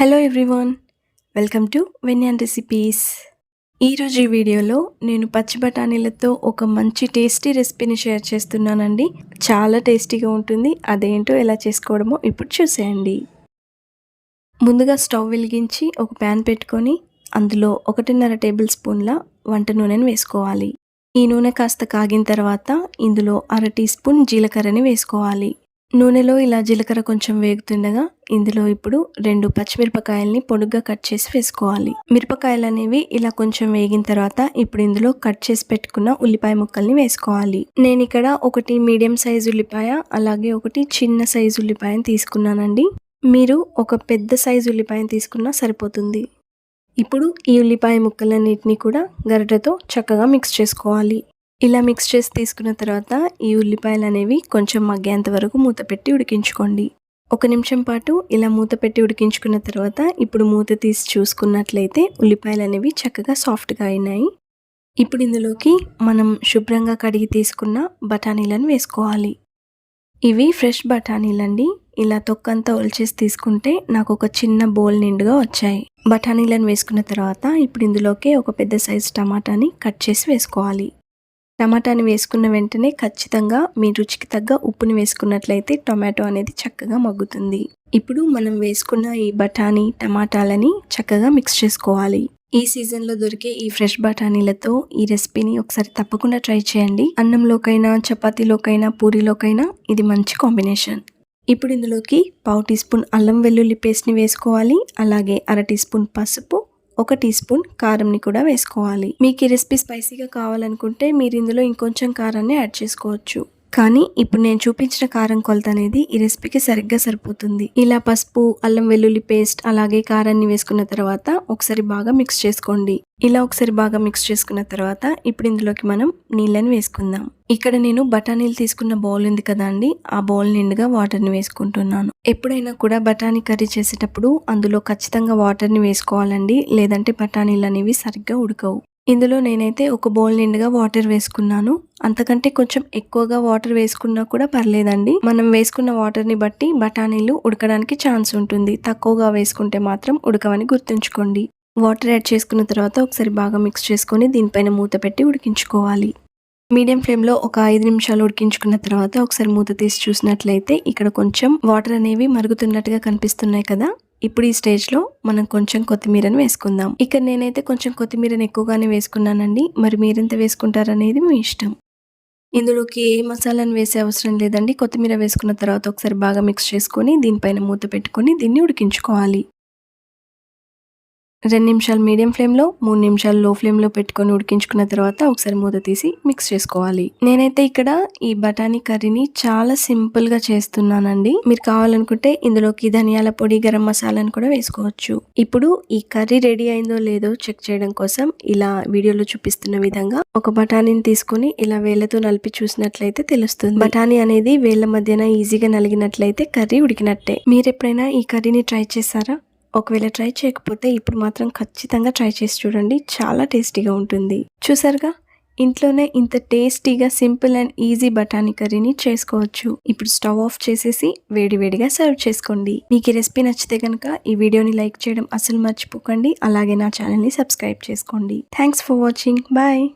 Hello everyone welcome to వెన్యాన్ recipes ఈరోజు ఈ వీడియోలో నేను పచ్చి బఠానీలతో ఒక మంచి టేస్టీ రెసిపీని షేర్ చేస్తున్నానండి. చాలా టేస్టీగా ఉంటుంది. అదేంటో ఎలా చేసుకోవడమో ఇప్పుడు చూసేయండి. ముందుగా స్టవ్ వెలిగించి ఒక ప్యాన్ పెట్టుకొని అందులో ఒకటిన్నర టేబుల్ స్పూన్ల వంట నూనెను వేసుకోవాలి. ఈ నూనె కాస్త కాగిన తర్వాత ఇందులో అర టీ స్పూన్ జీలకర్రని వేసుకోవాలి. నూనెలో ఇలా జీలకర్ర కొంచెం వేగుతుండగా ఇందులో ఇప్పుడు రెండు పచ్చిమిరపకాయల్ని పొడుగ్గా కట్ చేసి వేసుకోవాలి. మిరపకాయలు అనేవి ఇలా కొంచెం వేగిన తర్వాత ఇప్పుడు ఇందులో కట్ చేసి పెట్టుకున్న ఉల్లిపాయ ముక్కల్ని వేసుకోవాలి. నేను ఇక్కడ ఒకటి మీడియం సైజు ఉల్లిపాయ అలాగే ఒకటి చిన్న సైజు ఉల్లిపాయని తీసుకున్నానండి. మీరు ఒక పెద్ద సైజ్ ఉల్లిపాయని తీసుకున్నా సరిపోతుంది. ఇప్పుడు ఈ ఉల్లిపాయ ముక్కలన్నిటిని కూడా గరిటెతో చక్కగా మిక్స్ చేసుకోవాలి. ఇలా మిక్స్ చేసి తీసుకున్న తర్వాత ఈ ఉల్లిపాయలు అనేవి కొంచెం మగ్గేంత వరకు మూత పెట్టి ఉడికించుకోండి. ఒక నిమిషం పాటు ఇలా మూత పెట్టి ఉడికించుకున్న తర్వాత ఇప్పుడు మూత తీసి చూసుకున్నట్లయితే ఉల్లిపాయలు అనేవి చక్కగా సాఫ్ట్గా అయినాయి. ఇప్పుడు ఇందులోకి మనం శుభ్రంగా కడిగి తీసుకున్న బఠానీలను వేసుకోవాలి. ఇవి ఫ్రెష్ బఠానీలండి. ఇలా తొక్కంతా ఒలిచేసి తీసుకుంటే నాకు ఒక చిన్న బౌల్ నిండుగా వచ్చాయి. బఠానీలను వేసుకున్న తర్వాత ఇప్పుడు ఇందులోకి ఒక పెద్ద సైజు టమాటాని కట్ చేసి వేసుకోవాలి. టమాటాని వేసుకున్న వెంటనే ఖచ్చితంగా మీ రుచికి తగ్గ ఉప్పుని వేసుకున్నట్లయితే టొమాటో అనేది చక్కగా మగ్గుతుంది. ఇప్పుడు మనం వేసుకున్న ఈ బఠానీ టమాటాలని చక్కగా మిక్స్ చేసుకోవాలి. ఈ సీజన్లో దొరికే ఈ ఫ్రెష్ బఠానీలతో ఈ రెసిపీని ఒకసారి తప్పకుండా ట్రై చేయండి. అన్నంలోకైనా చపాతీలోకైనా పూరీలోకైనా ఇది మంచి కాంబినేషన్. ఇప్పుడు ఇందులోకి పావు టీ స్పూన్ అల్లం వెల్లుల్లి పేస్ట్ని వేసుకోవాలి. అలాగే అర టీ స్పూన్ పసుపు ఒక టీ స్పూన్ కారంని కూడా వేసుకోవాలి. మీకు ఈ రెసిపీ స్పైసీగా కావాలనుకుంటే మీరు ఇందులో ఇంకొంచెం కారాన్ని యాడ్ చేసుకోవచ్చు. కానీ ఇప్పుడు నేను చూపించిన కారం కొలత అనేది ఈ రెసిపీకి సరిగ్గా సరిపోతుంది. ఇలా పసుపు అల్లం వెల్లుల్లి పేస్ట్ అలాగే కారాన్ని వేసుకున్న తర్వాత ఒకసారి బాగా మిక్స్ చేసుకోండి. ఇలా ఒకసారి బాగా మిక్స్ చేసుకున్న తర్వాత ఇప్పుడు ఇందులోకి మనం నీళ్ళని వేసుకుందాం. ఇక్కడ నేను బఠానీలు తీసుకున్న బౌల్ ఉంది కదా అండి ఆ బౌల్ నిండుగా వాటర్ని వేసుకుంటున్నాను. ఎప్పుడైనా కూడా బఠానీ కర్రీ చేసేటప్పుడు అందులో ఖచ్చితంగా వాటర్ని వేసుకోవాలండి లేదంటే బఠానీలు అనేవి సరిగ్గా ఉడకవు. ఇందులో నేనైతే ఒక బౌల్ నిండుగా వాటర్ వేసుకున్నాను. అంతకంటే కొంచెం ఎక్కువగా వాటర్ వేసుకున్నా కూడా పర్లేదండి. మనం వేసుకున్న వాటర్ని బట్టి బఠానీలు ఉడకడానికి ఛాన్స్ ఉంటుంది. తక్కువగా వేసుకుంటే మాత్రం ఉడకవని గుర్తుంచుకోండి. వాటర్ యాడ్ చేసుకున్న తర్వాత ఒకసారి బాగా మిక్స్ చేసుకొని దీనిపైన మూత పెట్టి ఉడికించుకోవాలి. మీడియం ఫ్లేమ్లో ఒక ఐదు నిమిషాలు ఉడికించుకున్న తర్వాత ఒకసారి మూత తీసి చూసినట్లయితే ఇక్కడ కొంచెం వాటర్ అనేవి మరుగుతున్నట్టుగా కనిపిస్తున్నాయి కదా. ఇప్పుడు ఈ స్టేజ్లో మనం కొంచెం కొత్తిమీరను వేసుకుందాం. ఇక్కడ నేనైతే కొంచెం కొత్తిమీరని ఎక్కువగానే వేసుకున్నానండి. మరి మీరెంత వేసుకుంటారనేది మీ ఇష్టం. ఇందులోకి ఏ మసాలాను వేసే అవసరం లేదండి. కొత్తిమీర వేసుకున్న తర్వాత ఒకసారి బాగా మిక్స్ చేసుకొని దీనిపైన మూత పెట్టుకొని దీన్ని ఉడికించుకోవాలి. రెండు నిమిషాలు మీడియం ఫ్లేమ్లో మూడు నిమిషాలు లో ఫ్లేమ్లో పెట్టుకొని ఉడికించుకున్న తర్వాత ఒకసారి మూత తీసి మిక్స్ చేసుకోవాలి. నేనైతే ఇక్కడ ఈ బఠానీ కర్రీని చాలా సింపుల్గా చేస్తున్నానండి. మీరు కావాలనుకుంటే ఇందులోకి ధనియాల పొడి గరం మసాలాను కూడా వేసుకోవచ్చు. ఇప్పుడు ఈ కర్రీ రెడీ అయిందో లేదో చెక్ చేయడం కోసం ఇలా వీడియోలో చూపిస్తున్న విధంగా ఒక బఠానీని తీసుకొని ఇలా వేళ్ళతో నలిపి చూసినట్లయితే తెలుస్తుంది. బఠానీ అనేది వేళ్ళ మధ్యన ఈజీగా నలిగినట్లయితే కర్రీ ఉడికినట్టే. మీరు ఎప్పుడైనా ఈ కర్రీని ట్రై చేశారా? ఒకవేళ ట్రై చేయకపోతే ఇప్పుడు మాత్రం ఖచ్చితంగా ట్రై చేసి చూడండి. చాలా టేస్టీగా ఉంటుంది. చూసారుగా? ఇంట్లోనే ఇంత టేస్టీగా సింపుల్ అండ్ ఈజీ బఠానీ కర్రీని చేసుకోవచ్చు. ఇప్పుడు స్టవ్ ఆఫ్ చేసేసి వేడివేడిగా సర్వ్ చేసుకోండి. మీకు ఈ రెసిపీ నచ్చితే కనుక ఈ వీడియోని లైక్ చేయడం అసలు మర్చిపోకండి. అలాగే నా ఛానల్ని సబ్స్క్రైబ్ చేసుకోండి. Thanks for watching. బాయ్.